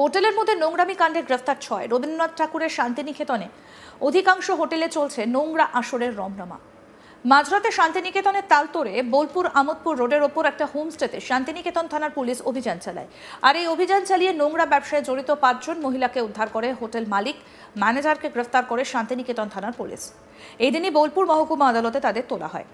হোটেলের মধ্যে নোংরামি কাণ্ডে গ্রেফতার ছয়। রবীন্দ্রনাথ ঠাকুরের শান্তিনিকেতনে অধিকাংশ হোটেলে চলছে নোংরা আসরের রমরমা। মাঝরাতে শান্তিনিকেতনের তালতোড়ে বোলপুর আমোদপুর রোডের ওপর একটা হোমস্টেতে শান্তিনিকেতন থানার পুলিশ অভিযান চালায়। আর এই অভিযান চালিয়ে নোংরা ব্যবসায় জড়িত পাঁচজন মহিলাকে উদ্ধার করে হোটেল মালিক। ম্যানেজারকে গ্রেফতার করে শান্তিনিকেতন থানার পুলিশ। এই দিনই বোলপুর মহকুমা আদালতে তাদের তোলা হয়।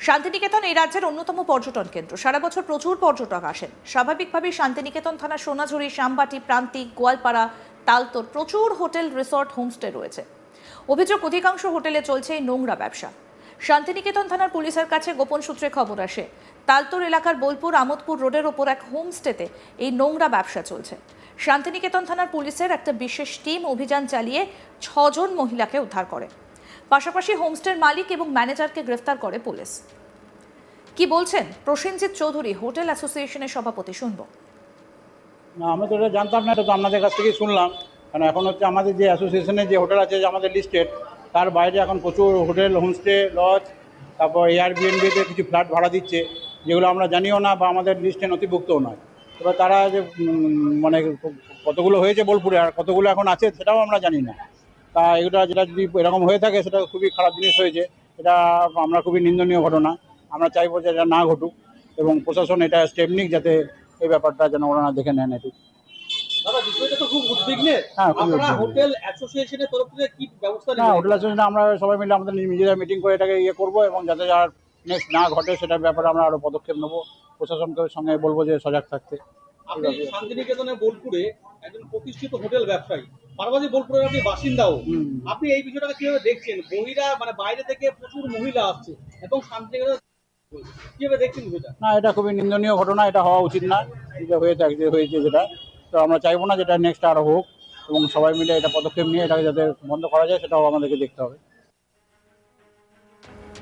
শান্তিনিকেতন এই রাজ্যের অন্যতম পর্যটন কেন্দ্র। সারা বছর প্রচুর পর্যটক আসেন। স্বাভাবিকভাবেই শান্তিনিকেতন থানা সোনাঝুরি, শ্যামবাটি প্রান্তিক গোয়ালপাড়া, তালতোর প্রচুর হোটেল, রিসর্ট, হোমস্টে রয়েছে। অভিযোগ অধিকাংশ হোটেলে চলছে এই নোংরা ব্যবসা। শান্তিনিকেতন থানার পুলিশের কাছে গোপন সূত্রে খবর আসে, তালতোর এলাকার বোলপুর আমোদপুর রোডের ওপর এক হোমস্টেতে এই নোংরা ব্যবসা চলছে। শান্তিনিকেতন থানার পুলিশের একটা বিশেষ টিম অভিযান চালিয়ে ছজন মহিলাকে উদ্ধার করে। পাশাপাশি হোমস্টের মালিক এবং ম্যানেজারকে গ্রেফতার করে পুলিশ। কি বলছেন? প্রসেনজিৎ চৌধুরী, হোটেল অ্যাসোসিয়েশনের সভাপতি, শুনব। না, আমি তো এটা জানতাম না, এটা তো আপনাদের কাছ থেকেই শুনলাম। কারণ এখন হচ্ছে আমাদের যে অ্যাসোসিয়েশনের যে হোটেল আছে, যে আমাদের লিস্টেড তার বাইরে এখন প্রচুর হোটেল, হোমস্টে, লজ, তারপর এয়ারবিএনবিতে কিছু ফ্ল্যাট ভাড়া দিচ্ছে, যেগুলো আমরা জানিও না বা আমাদের লিস্টে নথিভুক্তও নয়। এবার তারা যে মানে কতগুলো হয়েছে বোলপুরে আর কতগুলো এখন আছে, সেটাও আমরা জানি না। তা এগুলো যেটা যদি এরকম হয়ে থাকে সেটা খুবই খারাপ জিনিস হয়েছে। এটা আমরা খুবই নিন্দনীয় ঘটনা। আমরা চাইব যে এটা না ঘটুক এবং প্রশাসন এটা স্টেপ নিক যাতে এই ব্যাপারটা যেন ওরা দেখে নেন হ্যাঁ, খুবই আপনারা উদ্বিগ্ন। হোটেল অ্যাসোসিয়েশনের তরফ থেকে কি ব্যবস্থা না নেবেন? হোটেল অ্যাসোসিয়েশনে আমরা সবাই মিলে আমাদের নিজেরা মিটিং করে এটাকে ইয়ে করব এবং যাতে আর নেক্সট না ঘটে সেটার ব্যাপারে আমরা আরও পদক্ষেপ নেব। প্রশাসনকে সঙ্গে বলব যে সজাগ থাকতে। শান্তিনিকেতনে বোলপুরে একজন প্রতিষ্ঠিত হোটেল ব্যবসায়ী পার্বতী বোলপুরের আপনি বাসিন্দাও। হুম। আপনি এই বিষয়টাকে কীভাবে দেখছেন? বহিরা মানে বাইরে থেকে প্রচুর মহিলা আসছে এবং শান্তিনিকেতন কীভাবে দেখছেন বিষয়টা? না এটা খুবই নিন্দনীয় ঘটনা এটা হওয়া উচিত না। যেটা হয়ে থাকে যে হয়েছে যেটা। তো আমরা চাইব না যেটা নেক্সট আরও হোক এবং সবাই মিলে এটা পদক্ষেপ নিয়ে এটাকে যাতে বন্ধ করা যায় সেটাও আমাদেরকে দেখতে হবে।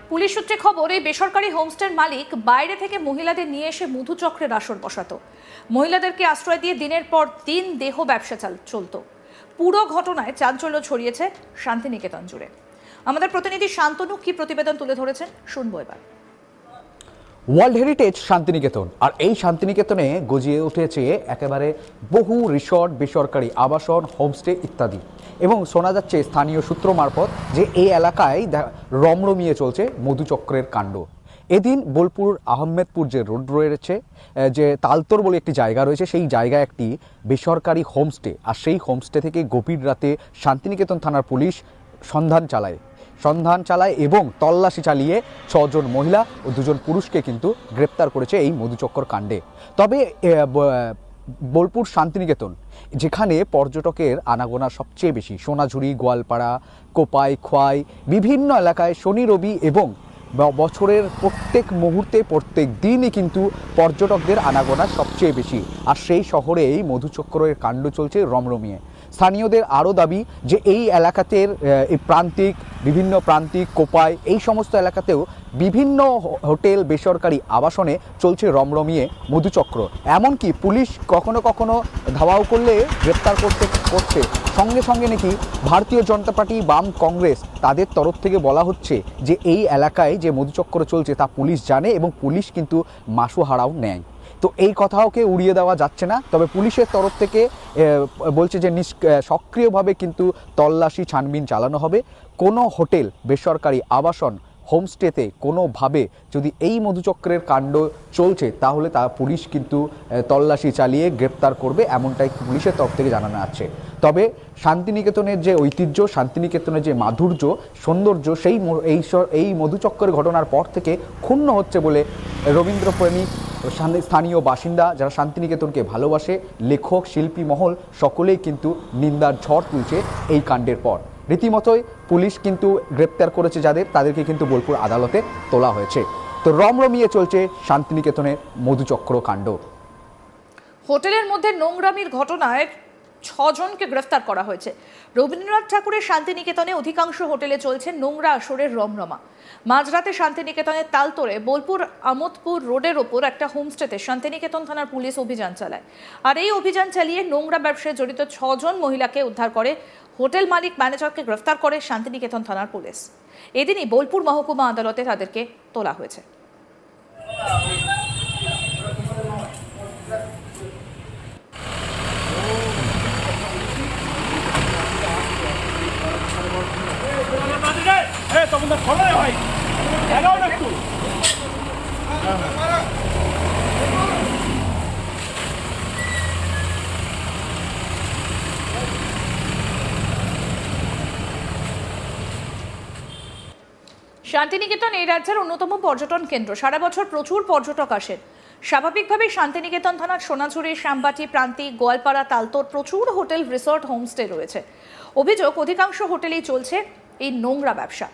পুলিশ সূত্রে খবর এই বেসরকারি হোমস্টের মালিক বাইরে থেকে মহিলাদের নিয়ে এসে মধুচক্রের আসর বসাতো। মহিলাদেরকে আশ্রয় দিয়ে দিনের পর দিন দেহ ব্যবসা চাল চলতো। পুরো ঘটনায় চাঞ্চল্য ছড়িয়েছে শান্তিনিকেতন জুড়ে। আমাদের প্রতিনিধি শান্তনু কি প্রতিবেদন তুলে ধরেছেন? শুনব এবার। ওয়ার্ল্ড হেরিটেজ শান্তিনিকেতন, আর এই শান্তিনিকেতনে গজিয়ে উঠেছে একেবারে বহু রিসর্ট, বেসরকারি আবাসন, হোমস্টে ইত্যাদি। এবং শোনা যাচ্ছে স্থানীয় সূত্র মারফত যে এই এলাকায় রমরমিয়ে চলছে মধুচক্রের কাণ্ড। এদিন বোলপুর, আহমেদপুর যে রোড রয়েছে যে তালতর বলে একটি জায়গা রয়েছে, সেই জায়গায় একটি বেসরকারি হোমস্টে, আর সেই হোমস্টে থেকে গভীর রাতে শান্তিনিকেতন থানার পুলিশ সন্ধান চালায়। সন্ধান চালায় এবং তল্লাশি চালিয়ে ছজন মহিলা ও দুজন পুরুষকে কিন্তু গ্রেপ্তার করেছে এই মধুচক্কর কাণ্ডে। তবে বোলপুর শান্তিনিকেতন, যেখানে পর্যটকের আনাগোনা সবচেয়ে বেশি। সোনাঝুরি, গোয়ালপাড়া, কোপাই, খোয়াই, বিভিন্ন এলাকায় শনি, রবি এবং বছরের প্রত্যেক মুহূর্তে, প্রত্যেক দিনই কিন্তু পর্যটকদের আনাগোনা সবচেয়ে বেশি। আর সেই শহরেই মধুচক্রের কাণ্ড চলছে রমরমিয়ে। স্থানীয়দের আরও দাবি যে এই এলাকাতের এই প্রান্তিক, বিভিন্ন প্রান্তিক কোপায় এই সমস্ত এলাকাতেও বিভিন্ন হোটেল, বেসরকারি আবাসনে চলছে রমরমিয়ে মধুচক্র। এমনকি পুলিশ কখনো কখনো ধাওয়াও করলে গ্রেপ্তার করতে, করছে। সঙ্গে সঙ্গে নাকি ভারতীয় জনতা পার্টি, বাম কংগ্রেস তাদের তরফ থেকে বলা হচ্ছে যে এই এলাকায় যে মধুচক্র চলছে তা পুলিশ জানে এবং পুলিশ কিন্তু মাসুহারাও নেয়। তো এই কথাওকে উড়িয়ে দেওয়া যাচ্ছে না। তবে পুলিশের তরফ থেকে বলছে যে সক্রিয়ভাবে কিন্তু তল্লাশি, ছানবিন চালানো হবে। কোনো হোটেল, বেসরকারি আবাসন, হোমস্টেতে কোনোভাবে যদি এই মধুচক্রের কাণ্ড চলছে, তাহলে তা পুলিশ কিন্তু তল্লাশি চালিয়ে গ্রেপ্তার করবে, এমনটাই পুলিশের তরফ থেকে জানানো আছে। তবে শান্তিনিকেতনের যে ঐতিহ্য, শান্তিনিকেতনের যে মাধুর্য, সৌন্দর্য, সেই এই এই মধুচক্রের ঘটনার পর থেকে ক্ষুণ্ণ হচ্ছে বলে রবীন্দ্রপ্রেমী স্থানীয় বাসিন্দা যারা শান্তিনিকেতনকে ভালোবাসে, লেখক, শিল্পী, মহল, সকলেই কিন্তু নিন্দার ঝড় তুলছে এই কাণ্ডের পর। রীতিমতোই পুলিশ কিন্তু গ্রেপ্তার করেছে যাদের, তাদেরকে কিন্তু বোলপুর আদালতে তোলা হয়েছে। তো রমরমিয়ে চলছে শান্তিনিকেতনের মধুচক্র কাণ্ড হোটেলের মধ্যে নোংরামির ঘটনায় ছজনকে গ্রেফতার করা হয়েছে। রবীন্দ্রনাথ ঠাকুরের শান্তিনিকেতনে অধিকাংশ হোটেলে চলছে নোংরা আসরের রমরমা। মাঝরাতে শান্তিনিকেতনের তালতোড়ে বোলপুর আমোদপুর রোডের ওপর একটা হোমস্টেতে শান্তিনিকেতন থানার পুলিশ অভিযান চালায়। আর এই অভিযান চালিয়ে নোংরা ব্যবসায় জড়িত ছজন মহিলাকে উদ্ধার করে হোটেল মালিক ম্যানেজারকে গ্রেফতার করে শান্তিনিকেতন থানার পুলিশ। এদিনই বোলপুর মহকুমা আদালতে তাদেরকে তোলা হয়েছে। শান্তিনিকেতন এই রাজ্যের অন্যতম পর্যটন কেন্দ্র। সারা বছর প্রচুর পর্যটক আসেন। স্বাভাবিকভাবেই শান্তিনিকেতন থানার সোনাঝুরি, শ্যামবাটি প্রান্তিক গোয়ালপাড়া, তালতোর প্রচুর হোটেল, রিসর্ট, হোমস্টে রয়েছে। অভিযোগ, অধিকাংশ হোটেলেই চলছে এই নোংরা ব্যবসা।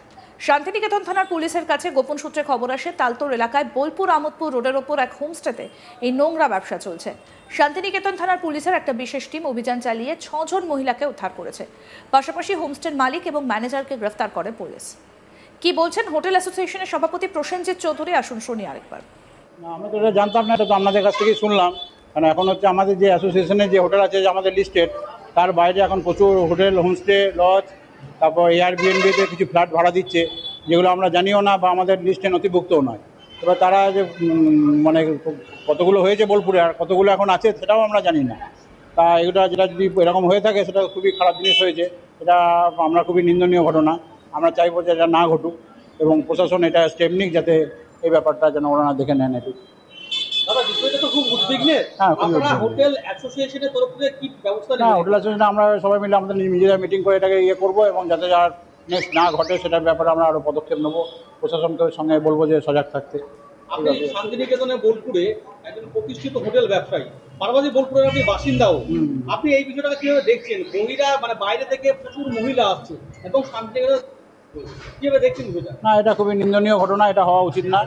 শান্তিনিকেতন থানার পুলিশের কাছে গোপন সূত্রে খবর আসে, তালতোর এলাকায় বোলপুর আমোদপুর রোডের ওপর এক হোমস্টেতে এই নোংরা ব্যবসা চলছে। শান্তিনিকেতন থানার পুলিশের একটা বিশেষ টিম অভিযান চালিয়ে ছজন মহিলাকে উদ্ধার করেছে। পাশাপাশি হোমস্টের মালিক এবং ম্যানেজারকে গ্রেফতার করে পুলিশ। কি বলছেন হোটেল অ্যাসোসিয়েশনের সভাপতি প্রসেনজিৎ চৌধুরী? আসুন, শুনি আরেকবার। না, আমি তো এটা জানতাম না, এটা তো আপনাদের কাছ থেকেই শুনলাম। কারণ এখন হচ্ছে আমাদের যে অ্যাসোসিয়েশনের যে হোটেল আছে, যে আমাদের লিস্টেড তার বাইরে এখন প্রচুর হোটেল, হোমস্টে, লজ তারপর এয়ারবিএনবিতে কিছু ফ্ল্যাট ভাড়া দিচ্ছে, যেগুলো আমরা জানিও না বা আমাদের লিস্টে নথিভুক্তও নয়। এবার তারা যে মানে কতগুলো হয়েছে বোলপুরে আর কতগুলো এখন আছে সেটাও আমরা জানি না। তা এগুলো যেটা যদি এরকম হয়ে থাকে সেটা খুবই খারাপ জিনিস হয়েছে। এটা আমরা খুবই নিন্দনীয় ঘটনা। আমরা চাইব যে এটা না ঘটুক এবং প্রশাসন এটা স্টেপ নিক যাতে এই ব্যাপারটা যেন ওনারা দেখে নেন একটু। হ্যাঁ, খুবই আপনারা উদ্বিগ্ন। হোটেল অ্যাসোসিয়েশনের তরফ থেকে কি ব্যবস্থা না হোটেল অ্যাসোসিয়েশন আমরা সবাই মিলে আমাদের নিজেরা মিটিং করে এটাকে ইয়ে করব এবং যাতে আর নেক্সট না ঘটে সেটার ব্যাপারে আমরা আরও পদক্ষেপ নেব। প্রশাসনকে সঙ্গে বলব যে সজাগ থাকতে। আপনি শান্তিনিকেতনে বোলপুরে একজন প্রতিষ্ঠিত হোটেল ব্যবসায়ী বোলপুরের আপনি বাসিন্দাও। আপনি এই বিষয়টাকে কীভাবে দেখছেন? মহিলা মানে বাইরে থেকে প্রচুর মহিলা আসছে এবং শান্তিনিকেতন কীভাবে দেখছেন বিষয়টা? না এটা খুবই নিন্দনীয় ঘটনা এটা হওয়া উচিত না।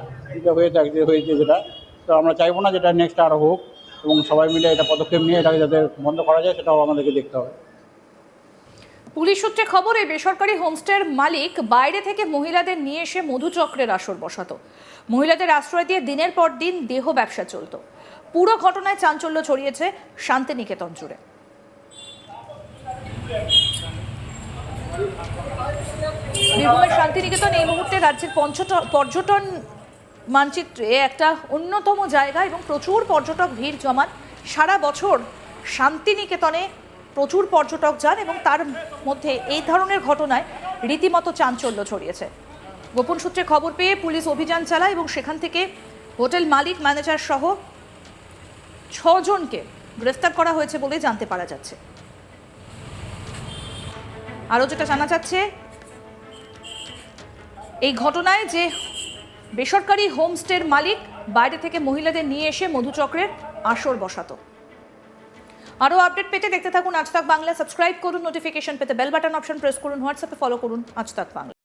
হয়ে থাকে যে হয়েছে যেটা। তো আমরা চাইব না যেটা নেক্সট আরও হোক এবং সবাই মিলে এটা পদক্ষেপ নিয়ে এটাকে যাতে বন্ধ করা যায়, সেটাও আমাদেরকে দেখতে হবে। পুলিশ সূত্রে খবর বেসরকারি হোমস্টের মালিক বাইরে থেকে মহিলাদের নিয়ে এসে মধুচক্রের আসর বসাতো। মহিলাদের আশ্রয় দিয়ে দিনের পর দিন দেহ ব্যবসা চলতো। পুরো ঘটনায় চাঞ্চল্য ছড়িয়েছে শান্তিনিকেতন জুড়ে। বীরভূমের শান্তিনিকেতন এই মুহূর্তে রাজ্যের পর্যটন মানচিত্রে একটা অন্যতম জায়গা এবং প্রচুর পর্যটক ভিড় জমান। সারা বছর শান্তিনিকেতনে প্রচুর পর্যটক যান এবং তার মধ্যে এই ধরনের ঘটনায় রীতিমতো চাঞ্চল্য ছড়িয়েছে। গোপন সূত্রে খবর পেয়ে পুলিশ অভিযান চালায় এবং সেখান থেকে হোটেল মালিক, ম্যানেজার সহ ছজনকে গ্রেফতার করা হয়েছে বলে জানতে পারা যাচ্ছে। আরও যেটা জানা যাচ্ছে, এই ঘটনায় যে বেসরকারি হোমস্টের মালিক বাইরে থেকে মহিলাদের নিয়ে এসে মধুচক্রের আসর বসাতো। আরও আপডেট পেতে দেখতে থাকুন আজ তাক বাংলা। সাবস্ক্রাইব করুন, নোটিফিকেশন পেতে বেল বাটন অপশন প্রেস করুন, হোয়াটসঅ্যাপে ফলো করুন আজ তাক বাংলা।